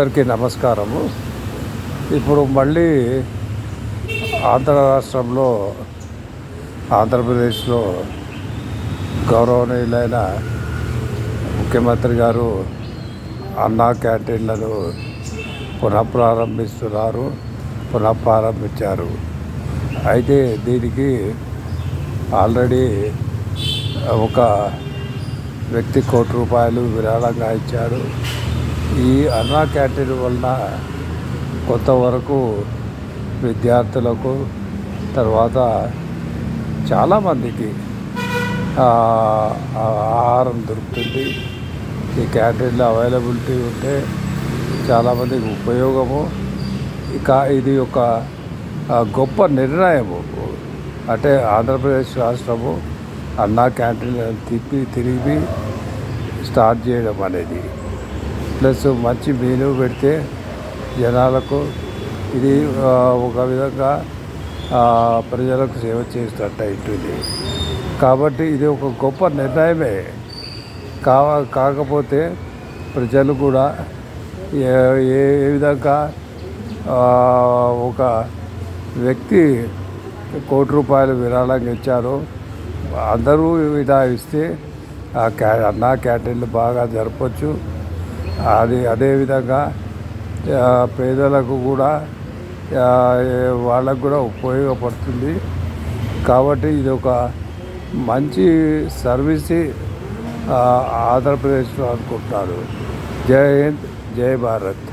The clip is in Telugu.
అందరికీ నమస్కారము. ఇప్పుడు మళ్ళీ ఆంధ్ర రాష్ట్రంలో ఆంధ్రప్రదేశ్లో గౌరవనీయులైన ముఖ్యమంత్రి గారు అన్నా క్యాంటీన్లను పునఃప్రారంభిస్తున్నారు పునఃప్రారంభించారు. అయితే దీనికి ఆల్రెడీ ఒక వ్యక్తి కోటి రూపాయలు విరాళంగా ఇచ్చారు. ఈ అన్నా క్యాంటీన్ వలన కొంతవరకు విద్యార్థులకు తర్వాత చాలామందికి ఆహారం దొరుకుతుంది. ఈ క్యాంటీన్లో అవైలబిలిటీ ఉంటే చాలామందికి ఉపయోగము. ఇక ఇది ఒక గొప్ప నిర్ణయము. అంటే ఆంధ్రప్రదేశ్ రాష్ట్రము అన్నా క్యాంటీన్ తిప్పి తిరిగి స్టార్ట్ చేయడం అనేది. ప్లస్ మంచి మెనూ పెడితే జనాలకు ఇది ఒక విధంగా ప్రజలకు సేవ చేసినట్టు అవుతుంది కాబట్టి ఇది ఒక గొప్ప నిర్ణయమే. కా కాకపోతే ప్రజలు కూడా ఏ ఏ విధంగా ఒక వ్యక్తి కోటి రూపాయలు విరాళంగా ఇచ్చారు అందరూ ఇలా ఇస్తే ఆ క్యా అన్నా క్యాంటీన్లు బాగా జరపచ్చు. అది అదేవిధంగా పేదలకు కూడా వాళ్ళకు కూడా ఉపయోగపడుతుంది. కాబట్టి ఇది ఒక మంచి సర్వీస్ ఆంధ్రప్రదేశ్లో అనుకుంటున్నారు జై హింద్ జై భారత్.